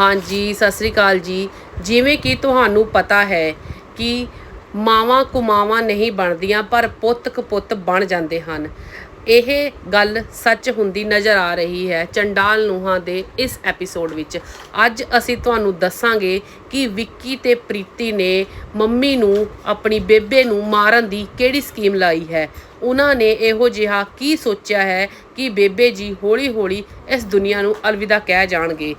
ਹਾਂਜੀ, ਸਤਿ ਸ੍ਰੀ ਅਕਾਲ ਜੀ। ਜਿਵੇਂ ਕਿ ਤੁਹਾਨੂੰ ਪਤਾ ਹੈ ਕਿ ਮਾਵਾਂ ਕੁਮਾਵਾਂ ਨਹੀਂ ਬਣਦੀਆਂ, ਪਰ ਪੁੱਤ ਕਪੁੱਤ ਬਣ ਜਾਂਦੇ ਹਨ। ਇਹ ਗੱਲ ਸੱਚ ਹੁੰਦੀ ਨਜ਼ਰ ਆ ਰਹੀ ਹੈ ਚੰਡਾਲ ਨੂੰਹਾਂ ਦੇ ਇਸ ਐਪੀਸੋਡ ਵਿੱਚ। ਅੱਜ ਅਸੀਂ ਤੁਹਾਨੂੰ ਦੱਸਾਂਗੇ ਕਿ ਵਿੱਕੀ ਤੇ ਪ੍ਰੀਤੀ ਨੇ ਮੰਮੀ ਨੂੰ, ਆਪਣੀ ਬੇਬੇ ਨੂੰ ਮਾਰਨ ਦੀ ਕਿਹੜੀ ਸਕੀਮ ਲਾਈ ਹੈ। ਉਹਨਾਂ ਨੇ ਇਹੋ ਜਿਹਾ ਕੀ ਸੋਚਿਆ ਹੈ ਕਿ ਬੇਬੇ ਜੀ ਹੌਲੀ-ਹੌਲੀ ਇਸ ਦੁਨੀਆ ਨੂੰ ਅਲਵਿਦਾ ਕਹਿ ਜਾਣਗੇ।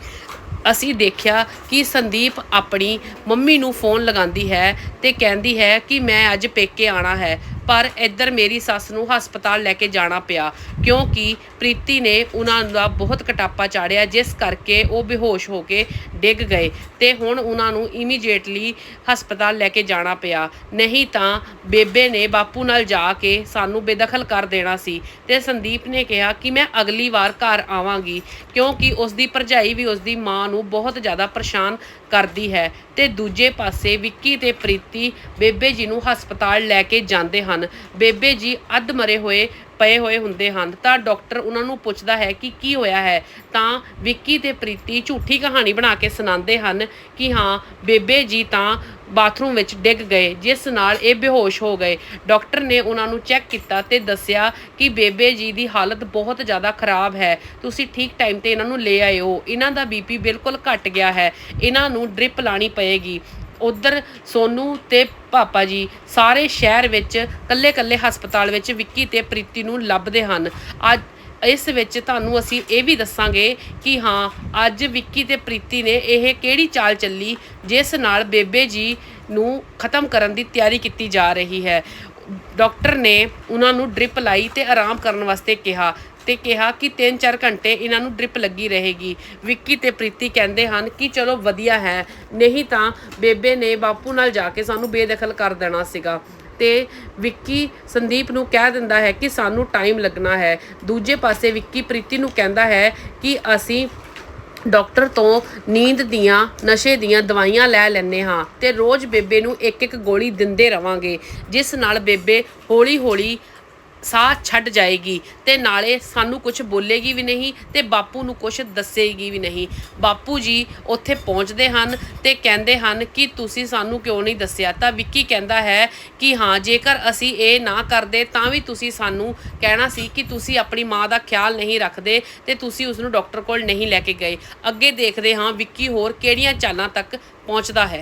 ਅਸੀਂ ਦੇਖਿਆ ਕਿ ਸੰਦੀਪ ਆਪਣੀ ਮੰਮੀ ਨੂੰ ਫੋਨ ਲਗਾਉਂਦੀ ਹੈ ਤੇ ਕਹਿੰਦੀ ਹੈ ਕਿ ਮੈਂ ਅੱਜ ਪੇਕੇ ਆਣਾ ਹੈ। ਪਰ ਇੱਧਰ ਮੇਰੀ ਸੱਸ ਨੂੰ ਹਸਪਤਾਲ ਲੈ ਕੇ ਜਾਣਾ ਪਿਆ, ਕਿਉਂਕਿ ਪ੍ਰੀਤੀ ਨੇ ਉਹਨਾਂ ਦਾ ਬਹੁਤ ਕਟਾਪਾ ਚਾੜਿਆ, ਜਿਸ ਕਰਕੇ ਉਹ ਬੇਹੋਸ਼ ਹੋ ਕੇ ਡਿੱਗ ਗਏ ਤੇ ਹੁਣ ਉਹਨਾਂ ਨੂੰ ਇਮੀਡੀਏਟਲੀ ਹਸਪਤਾਲ ਲੈ ਕੇ ਜਾਣਾ ਪਿਆ। ਨਹੀਂ ਤਾਂ ਬੇਬੇ ਨੇ ਬਾਪੂ ਨਾਲ ਜਾ ਕੇ ਸਾਨੂੰ ਬੇਦਖਲ ਕਰ ਦੇਣਾ ਸੀ ਤੇ ਸੰਦੀਪ ਨੇ ਕਿਹਾ ਕਿ ਮੈਂ ਅਗਲੀ ਵਾਰ ਘਰ ਆਵਾਂਗੀ, ਕਿਉਂਕਿ ਉਸ ਦੀ ਭਰਜਾਈ ਵੀ ਉਸ ਦੀ ਮਾਂ ਨੂੰ ਬਹੁਤ ਜ਼ਿਆਦਾ ਪਰੇਸ਼ਾਨ ਕਰਦੀ ਹੈ। ਤੇ ਦੂਜੇ ਪਾਸੇ ਵਿੱਕੀ ਤੇ ਪ੍ਰੀਤੀ ਬੇਬੇ ਜੀ ਨੂੰ ਹਸਪਤਾਲ ਲੈ ਕੇ ਜਾਂਦੇ ਹਨ। ਬੇਬੇ ਜੀ ਅੱਧ ਮਰੇ ਹੋਏ, ਪਏ ਹੋਏ ਹੁੰਦੇ ਹਨ। ਤਾਂ ਡਾਕਟਰ ਉਹਨਾਂ ਨੂੰ ਪੁੱਛਦਾ ਹੈ ਕਿ ਕੀ ਹੋਇਆ ਹੈ? ਤਾਂ ਵਿੱਕੀ ਤੇ ਪ੍ਰੀਤੀ ਝੂਠੀ ਕਹਾਣੀ ਬਣਾ ਕੇ ਸੁਣਾਉਂਦੇ ਹਨ ਕਿ ਹਾਂ, ਬੇਬੇ ਜੀ ਤਾਂ ਬਾਥਰੂਮ ਵਿੱਚ ਡਿੱਗ ਗਏ, ਜਿਸ ਨਾਲ ਇਹ ਬੇਹੋਸ਼ ਹੋ ਗਏ। ਡਾਕਟਰ ਨੇ ਉਹਨਾਂ ਨੂੰ ਚੈੱਕ ਕੀਤਾ ਤੇ ਦੱਸਿਆ ਕਿ ਬੇਬੇ ਜੀ ਦੀ ਹਾਲਤ ਬਹੁਤ ਜ਼ਿਆਦਾ ਖਰਾਬ ਹੈ। ਤੁਸੀਂ ਠੀਕ ਟਾਈਮ ਤੇ ਇਹਨਾਂ ਨੂੰ ਲੈ ਆਇਓ। ਇਹਨਾਂ ਦਾ ਬੀਪੀ ਬਿਲਕੁਲ ਘਟ ਗਿਆ ਹੈ। ਇਹਨਾਂ ਨੂੰ ਡ੍ਰਿਪ ਲਾਣੀ ਪਏਗੀ। ਉਧਰ ਸੋਨੂ ਤੇ ਪਾਪਾ ਜੀ ਸਾਰੇ ਸ਼ਹਿਰ ਵਿੱਚ ਕੱਲੇ-ਕੱਲੇ ਹਸਪਤਾਲ ਵਿੱਚ ਵਿੱਕੀ ਤੇ ਪ੍ਰੀਤੀ ਨੂੰ ਲੱਭਦੇ ਹਨ। ਅੱਜ ਇਸ ਵਿੱਚ ਤੁਹਾਨੂੰ ਅਸੀਂ ਇਹ ਵੀ ਦੱਸਾਂਗੇ ਕਿ ਹਾਂ, ਅੱਜ ਵਿੱਕੀ ਤੇ ਪ੍ਰੀਤੀ ਨੇ ਇਹ ਕਿਹੜੀ ਚਾਲ ਚੱਲੀ, ਜਿਸ ਨਾਲ ਬੇਬੇ ਜੀ ਨੂੰ ਖਤਮ ਕਰਨ ਦੀ ਤਿਆਰੀ ਕੀਤੀ ਜਾ ਰਹੀ ਹੈ। ਡਾਕਟਰ ਨੇ ਉਹਨਾਂ ਨੂੰ ਡ੍ਰਿਪ ਲਾਈ ਤੇ ਆਰਾਮ ਕਰਨ ਵਾਸਤੇ ਕਿਹਾ ਤੇ ਕਿਹਾ ਕਿ 3-4 ਘੰਟੇ ਇਹਨਾਂ ਨੂੰ ਡ੍ਰਿਪ ਲੱਗੀ ਰਹੇਗੀ। ਵਿੱਕੀ ਤੇ ਪ੍ਰੀਤੀ ਕਹਿੰਦੇ ਹਨ ਕਿ ਚਲੋ ਵਧੀਆ ਹੈ, ਨਹੀਂ ਤਾਂ ਬੇਬੇ ਨੇ ਬਾਪੂ ਨਾਲ ਜਾ ਕੇ ਸਾਨੂੰ ਬੇਦਖਲ ਕਰ ਦੇਣਾ ਸੀਗਾ। ਤੇ ਵਿੱਕੀ ਸੰਦੀਪ ਨੂੰ ਕਹਿ ਦਿੰਦਾ ਹੈ ਕਿ ਸਾਨੂੰ ਟਾਈਮ ਲੱਗਣਾ ਹੈ। ਦੂਜੇ ਪਾਸੇ ਵਿੱਕੀ ਪ੍ਰੀਤੀ ਨੂੰ ਕਹਿੰਦਾ ਹੈ ਕਿ ਅਸੀਂ ਡਾਕਟਰ ਤੋਂ ਨੀਂਦ ਦੀਆਂ, ਨਸ਼ੇ ਦੀਆਂ ਦਵਾਈਆਂ ਲੈ ਲੈਂਦੇ ਹਾਂ ਤੇ ਰੋਜ਼ ਬੇਬੇ ਨੂੰ ਇੱਕ ਇੱਕ ਗੋਲੀ ਦਿੰਦੇ ਰਵਾਂਗੇ, ਜਿਸ ਨਾਲ ਬੇਬੇ ਹੌਲੀ-ਹੌਲੀ ਸਾਹ ਛੱਡ ਜਾਏਗੀ ਤੇ ਨਾਲੇ ਸਾਨੂੰ ਕੁਝ ਬੋਲੇਗੀ ਵੀ ਨਹੀਂ ਤੇ ਬਾਪੂ ਨੂੰ ਕੁਝ ਦੱਸੇਗੀ ਵੀ ਨਹੀਂ। ਬਾਪੂ ਜੀ ਉੱਥੇ ਪਹੁੰਚਦੇ ਹਨ ਤੇ ਕਹਿੰਦੇ ਹਨ ਕਿ ਤੁਸੀਂ ਸਾਨੂੰ ਕਿਉਂ ਨਹੀਂ ਦੱਸਿਆ? ਤਾਂ ਵਿੱਕੀ ਕਹਿੰਦਾ ਹੈ ਕਿ ਹਾਂ, ਜੇਕਰ ਅਸੀਂ ਇਹ ਨਾ ਕਰਦੇ ਤਾਂ ਵੀ ਤੁਸੀਂ ਸਾਨੂੰ ਕਹਿਣਾ ਸੀ ਕਿ ਤੁਸੀਂ ਆਪਣੀ ਮਾਂ ਦਾ ਖਿਆਲ ਨਹੀਂ ਰੱਖਦੇ ਤੇ ਤੁਸੀਂ ਉਸ ਨੂੰ ਡਾਕਟਰ ਕੋਲ ਨਹੀਂ ਲੈ ਕੇ ਗਏ। ਅੱਗੇ ਦੇਖਦੇ ਹਾਂ ਵਿੱਕੀ ਹੋਰ ਕਿਹੜੀਆਂ ਚਾਲਾਂ ਤੱਕ ਪਹੁੰਚਦਾ ਹੈ।